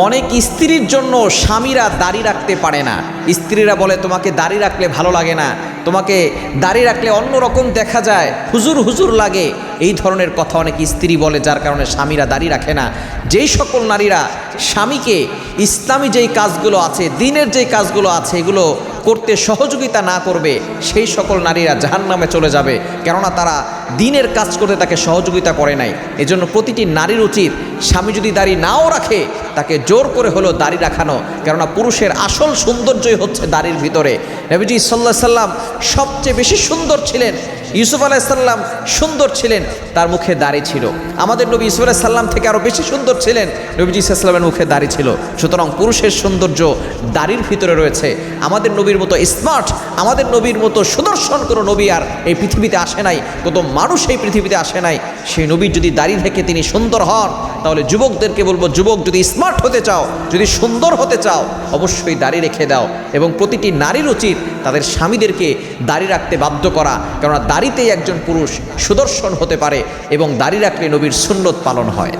অনেক স্ত্রীর জন্য স্বামীরা দাড়ি রাখতে পারে না। স্ত্রীরা বলে, তোমাকে দাড়ি রাখলে ভালো লাগে না। তোমাকে দাড়ি রাখলে অন্য রকম দেখা যায়। হুজুর হুজুর লাগে। এই ধরনের কথা অনেক স্ত্রী বলে, যার কারণে স্বামীরা দাড়ি রাখে না। যেই সকল নারীরা স্বামীকে ইসলামী যেই কাজগুলো আছে, দিনের যেই কাজগুলো আছে, এগুলো করতে সহযোগিতা না করবে, সেই সকল নারীরা জাহান নামে চলে যাবে। কেননা তারা দিনের কাজ করতে তাকে সহযোগিতা করে নাই। এজন্য প্রতিটি নারীর উচিত স্বামী যদি দাড়ি নাও রাখে, তাকে জোর করে হলো দাড়ি রাখানো। কেননা পুরুষের আসল সৌন্দর্যই হচ্ছে দাড়ির ভিতরে। নবীজি সাল্লাহ সাল্লাম সবচেয়ে বেশি সুন্দর ছিলেন ইউসুফ আলাইসাল্লাম সুন্দর ছিলেন, তার মুখে দাড়ি ছিল। আমাদের নবী ইউসুফ আলাইসাল্লাম থেকে আরও বেশি সুন্দর ছিলেন, নবীজি ইসলামের মুখে দাড়ি ছিল। সুতরাং পুরুষের সৌন্দর্য দাড়ির ভিতরে রয়েছে। আমাদের নবীর মতো স্মার্ট আমাদের নবীর মতো সুদর্শন কোনো নবী আর এই পৃথিবীতে আসে নাই কত মানুষ এই পৃথিবীতে আসে নাই। সেই নবীর যদি দাড়ি থেকে তিনি সুন্দর হন তাহলে যুবকদেরকে বলব, যুবক, যদি স্মার্ট হতে চাও, যদি সুন্দর হতে চাও, অবশ্যই দাড়ি রেখে দাও। এবং প্রতিটি নারীর উচিত তাদের স্বামীদেরকে দাড়ি রাখতে বাধ্য করা, কেননা দাড়িতেই একজন পুরুষ সুদর্শন হতে পারে এবং দাড়ি রাখলে নবীর সুন্নত পালন হয়।